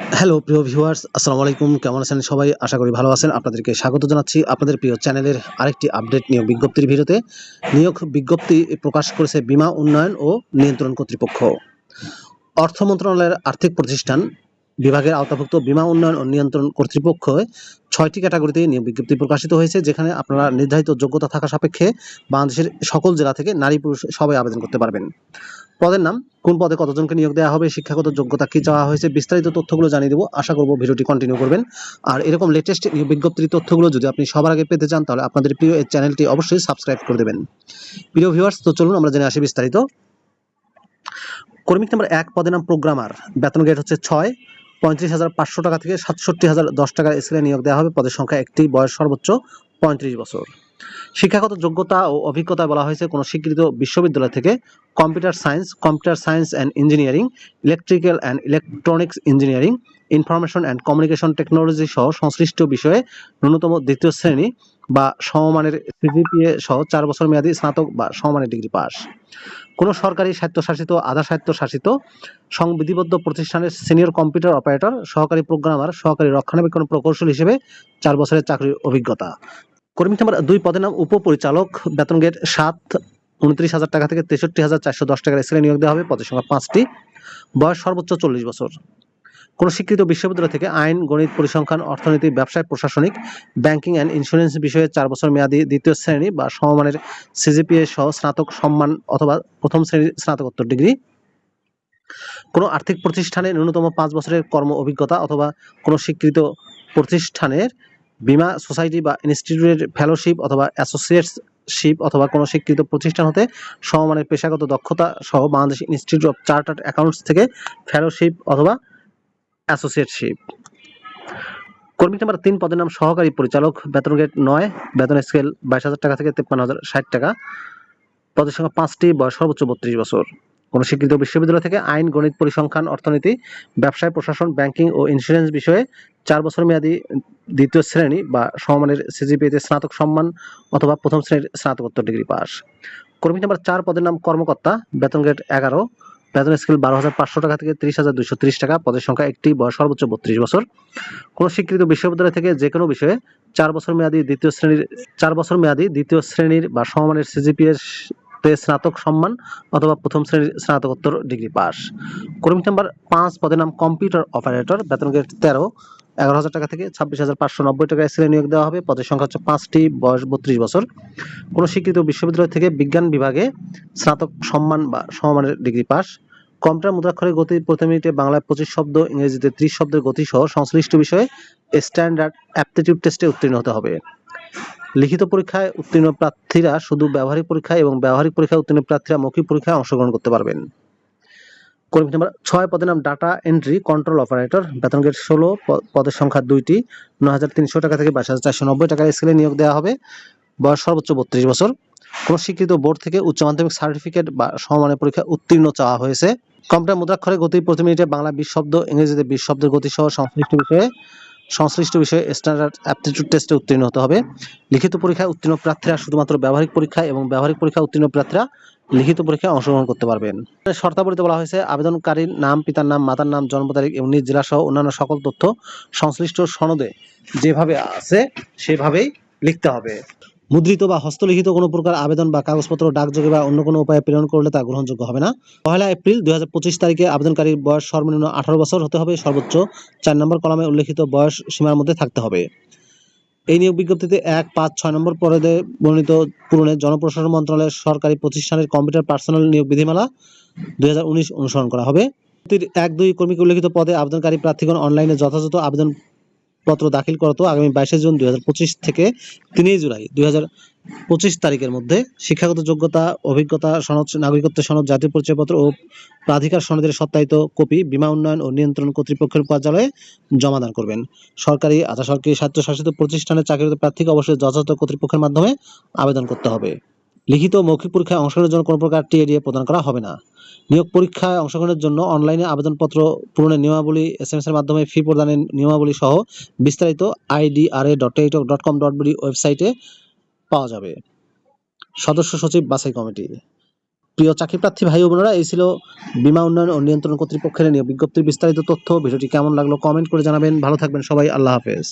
Hello প্রিয় viewers আসসালামু আলাইকুম। কেমন আছেন সবাই? আশা করি ভালো আছেন। আপনাদেরকে স্বাগত জানাচ্ছি আপনাদের প্রিয় চ্যানেলের আরেকটি আপডেট নিয়োগ বিজ্ঞপ্তির ভিডিওতে। নিয়োগ বিজ্ঞপ্তি প্রকাশ করেছে বিমা উন্নয়ন ও নিয়ন্ত্রণ কর্তৃপক্ষ। অর্থ মন্ত্রণালয়ের আর্থিক প্রতিষ্ঠান বিভাগের আওতাভুক্ত বিমা উন্নয়ন ও নিয়ন্ত্রণ কর্তৃপক্ষ ছয়টি ক্যাটাগরিতে নিয়োগ বিজ্ঞপ্তি প্রকাশিত হয়েছে, যেখানে আপনারা নির্ধারিত যোগ্যতা থাকা সাপেক্ষে বাংলাদেশের সকল জেলা থেকে নারী পুরুষ সবাই আবেদন করতে পারবেন। পদের নাম, কোন পদে কতজনকে নিয়োগ দেওয়া হবে, শিক্ষাগত যোগ্যতা কি চাওয়া হয়েছে, বিস্তারিত তথ্যগুলো জানিয়ে দেবো। আশা করব ভিডিওটি কন্টিনিউ করবেন। আর এরকম লেটেস্ট নিয়োগ বিজ্ঞপ্তির তথ্যগুলো যদি আপনি সবার আগে পেতে চান, তাহলে আপনাদের প্রিয় এই চ্যানেলটি অবশ্যই সাবস্ক্রাইব করে দেবেন। প্রিয় ভিউয়ার্স তো চলুন আমরা জেনে আসি বিস্তারিত। কর্মিক নাম্বার এক, পদের নাম প্রোগ্রামার। বেতন গ্রেড হচ্ছে ছয়। পঁয়ত্রিশ হাজার পাঁচশো টাকা থেকে সাতষট্টি হাজার দশ টাকার স্কেলে নিয়োগ দেওয়া হবে। পদের সংখ্যা একটি, বয়স সর্বোচ্চ পঁয়ত্রিশ বছর। শিক্ষাগত যোগ্যতা ও অভিজ্ঞতা বলা হয়েছে কোনো স্বীকৃত বিশ্ববিদ্যালয় থেকে computer science computer science and engineering, electrical and electronics engineering information and communication technology সহ সংশ্লিষ্ট বিষয়ে ন্যূনতম দ্বিতীয় শ্রেণি বা সমমানের সিজিপিএ সহ চার বছর মেয়াদী স্নাতক বা সমমানের ডিগ্রি পাস। কোনো সরকারি স্বায়ত্তশাসিত, আধা স্বায়ত্তশাসিত, সংবিধিবদ্ধ প্রতিষ্ঠানের সিনিয়র কম্পিউটার অপারেটর, সহকারী প্রোগ্রামার, সহকারী রক্ষণাবেক্ষণ প্রকৌশল হিসেবে চার বছরের চাকরির অভিজ্ঞতা। কর্মী নাম্বার দুই পদের নাম উপপরিচালক। বেতন গেট সাত, উনত্রিশ হাজার টাকা থেকে তেষট্টি হাজার চারশো দশ টাকার স্কেলে নিয়োগ দেওয়া হবে। পদের সংখ্যা পাঁচটি। বয়স সর্বোচ্চ চল্লিশ বছর। কোনো স্বীকৃত বিশ্ববিদ্যালয় থেকে আইন, গণিত, পরিসংখ্যান, অর্থনীতি, ব্যবসায়, প্রশাসনিক, ব্যাংকিং অ্যান্ড ইন্স্যুরেন্স বিষয়ে চার বছর মেয়াদি দ্বিতীয় শ্রেণি বা সমমানের সিজিপিএ সহ স্নাতক সম্মান অথবা প্রথম শ্রেণির স্নাতকোত্তর ডিগ্রি। কোনো আর্থিক প্রতিষ্ঠানে ন্যূনতম পাঁচ বছরের কর্ম অভিজ্ঞতা অথবা কোনো স্বীকৃত প্রতিষ্ঠানের বীমা সোসাইটি বা ইনস্টিটিউটের ফেলোশিপ অথবা অ্যাসোসিয়েটশিপ অথবা কোনো স্বীকৃত প্রতিষ্ঠান হতে সমমানের পেশাগত দক্ষতা সহ Bangladesh institute of chartered accounts থেকে ফেলোশিপ অথবা অ্যাসোসিয়েটশিপ কর্মী নাম্বার তিন পদের নাম সহকারী পরিচালক, বেতন গ্রেড নয়, বেতন স্কেল বাইশ হাজার টাকা থেকে তেপ্পান্ন হাজার ষাট টাকা। পদের সংখ্যা পাঁচটি, বয়স সর্বোচ্চ বত্রিশ বছর। কোনো স্বীকৃত বিশ্ববিদ্যালয় থেকে আইন, গণিত, পরিসংখ্যান, অর্থনীতি, ব্যবসায়, প্রশাসন, ব্যাংকিং ও ইন্স্যুরেন্স বিষয়ে চার বছর মেয়াদী দ্বিতীয় শ্রেণি বা সমমানের সিজিপিএতে স্নাতক সম্মান অথবা প্রথম শ্রেণির স্নাতকোত্তর ডিগ্রি পাস। কর্মী নাম্বার চার পদের নাম কর্মকর্তা, বেতন গ্রেড এগারো বেতন স্কেল বারো হাজার পাঁচশো টাকা থেকে ত্রিশ হাজার দুইশো ত্রিশ টাকা, পদের সংখ্যা একটি বয়স সর্বোচ্চ বত্রিশ বছর। কোনো স্বীকৃত বিশ্ববিদ্যালয় থেকে যে কোনো বিষয়ে চার বছর মেয়াদী দ্বিতীয় শ্রেণির, চার বছর মেয়াদী দ্বিতীয় শ্রেণির বা সমমানের সিজিপিএস তে স্নাতক সম্মান অথবা প্রথম শ্রেণির স্নাতকোত্তর ডিগ্রি পাস। কর্মী নাম্বার পাঁচ, পদের নাম কম্পিউটার অপারেটর, বেতন গ্রেড তেরো। এগারো হাজার টাকা থেকে ছাব্বিশ হাজার পাঁচশো নব্বই টাকা স্কেলে নিয়োগ দেওয়া হবে। পদের সংখ্যা হচ্ছে পাঁচটি, বয়স বত্রিশ বছর। কোনো স্বীকৃত বিশ্ববিদ্যালয় থেকে বিজ্ঞান বিভাগে স্নাতক সম্মান বা সমমানের ডিগ্রি পাস। কম্পিউটার মুদ্রাক্ষরের গতি প্রতি মিনিটে বাংলায় পঁচিশ শব্দ, ইংরেজিতে ত্রিশ শব্দের গতি সহ সংশ্লিষ্ট বিষয়ে স্ট্যান্ডার্ড অ্যাপটিটিউড টেস্টে উত্তীর্ণ হতে হবে। লিখিত পরীক্ষায় উত্তীর্ণ প্রার্থীরা শুধু ব্যবহারিক পরীক্ষায় এবং ব্যবহারিক পরীক্ষায় উত্তীর্ণ প্রার্থীরা মৌখিক পরীক্ষায় অংশগ্রহণ করতে পারবেন। কর্মী নাম্বার ছয়, পদের নাম ডাটা এন্ট্রি কন্ট্রোল অপারেটর বেতন গ্রেড ষোলো পদের সংখ্যা দুইটি। নয় হাজার তিনশো টাকা থেকে বাইশ হাজার চারশো নব্বই টাকার স্কেলে নিয়োগ দেওয়া হবে। বয়স সর্বোচ্চ বত্রিশ বছর। কোন স্বীকৃত বোর্ড থেকে উচ্চ মাধ্যমিক সার্টিফিকেট বা সমমানের পরীক্ষা উত্তীর্ণ চাওয়া হয়েছে। কম্পিউটার মুদ্রাক্ষরে গতি প্রতি মিনিটে বাংলা বিশ শব্দ, ইংরেজিতে বিশ শব্দের গতি সহ সংশ্লিষ্ট বিষয়ে সংশ্লিষ্ট বিষয়ে স্ট্যান্ডার্ড অ্যাপটিটিউড টেস্টে উত্তীর্ণ হতে হবে। লিখিত পরীক্ষায় উত্তীর্ণ প্রার্থীরা শুধুমাত্র ব্যবহারিক পরীক্ষা এবং ব্যবহারিক পরীক্ষা উত্তীর্ণ প্রার্থীরা লিখিত পরীক্ষায় অংশগ্রহণ করতে পারবেন। শর্তাবলীতে বলা হয়েছে, আবেদনকারীর নাম, পিতার নাম, মাতার নাম, জন্ম তারিখ এবং নিজ জেলা সহ অন্যান্য সকল তথ্য সংশ্লিষ্ট সনদে যেভাবে আছে সেভাবেই লিখতে হবে। মুদ্রিত বা হস্তলিখিত কোনো প্রকার আবেদন বা কাগজপত্র, ডাকযোগে বা অন্য কোনো উপায়ে প্রেরণ করলে তা গ্রহণযোগ্য হবে না। পহেলা এপ্রিল দুই হাজার পঁচিশ তারিখে আবেদনকারীর বয়স সর্বনিম্ন আঠারো বছর হতে হবে। সর্বোচ্চ চার নম্বর কলামে উল্লেখিত বয়স সীমার মধ্যে থাকতে হবে। এই নিয়োগ বিজ্ঞপ্তিতে এক, পাঁচ, ছয় নম্বর পদে বর্ণিত পূরণে জনপ্রশাসন মন্ত্রণালয়ের সরকারি প্রতিষ্ঠানের কম্পিউটার পার্সোনাল নিয়োগ বিধিমালা দুই হাজার উনিশ অনুসরণ করা হবে। এক, দুই কর্মীকে উল্লেখিত পদে আবেদনকারী প্রার্থীগণ অনলাইনে যথাযথ আবেদনপত্র দাখিল করত আগামী বাইশে জুন দু হাজার পঁচিশ থেকে তিনই জুলাই দু হাজার পঁচিশ তারিখের মধ্যে শিক্ষাগত যোগ্যতা, অভিজ্ঞতা সনদ নাগরিকত্ব সনদ, জাতীয় পরিচয়পত্র ও প্রাধিকার সনদের সত্যায়িত কপি বিমা উন্নয়ন ও নিয়ন্ত্রণ কর্তৃপক্ষের কার্যালয়ে জমাদান করবেন। সরকারি, আধা সরকারি স্বায়ত্তশাসিত প্রতিষ্ঠানে চাকরিরত প্রার্থীকে অবশ্যই যথাযথ কর্তৃপক্ষের মাধ্যমে আবেদন করতে হবে। লিখিত মৌখিক পরীক্ষায় অংশগ্রহণের জন্য কোনো প্রকার টিএডিএ প্রদান করা হবে না। নিয়োগ পরীক্ষায় অংশগ্রহণের জন্য অনলাইনে আবেদনপত্র পূরণের নিয়মাবলী এস এম এর মাধ্যমে ফি প্রদানের নিয়মাবলী সহ বিস্তারিত IDRA dot Teletalk dot com dot BD ওয়েবসাইটে পাওয়া যাবে। সদস্য সচিব বাছাই কমিটি। প্রিয় চাকরি প্রার্থী ভাই বোনেরা, এই ছিল বিমা উন্নয়ন ও নিয়ন্ত্রণ কর্তৃপক্ষের নিয়োগ বিজ্ঞপ্তির বিস্তারিত তথ্য। ভিডিওটি কেমন লাগল কমেন্ট করে জানাবেন। ভালো থাকবেন সবাই। আল্লাহ হাফেজ।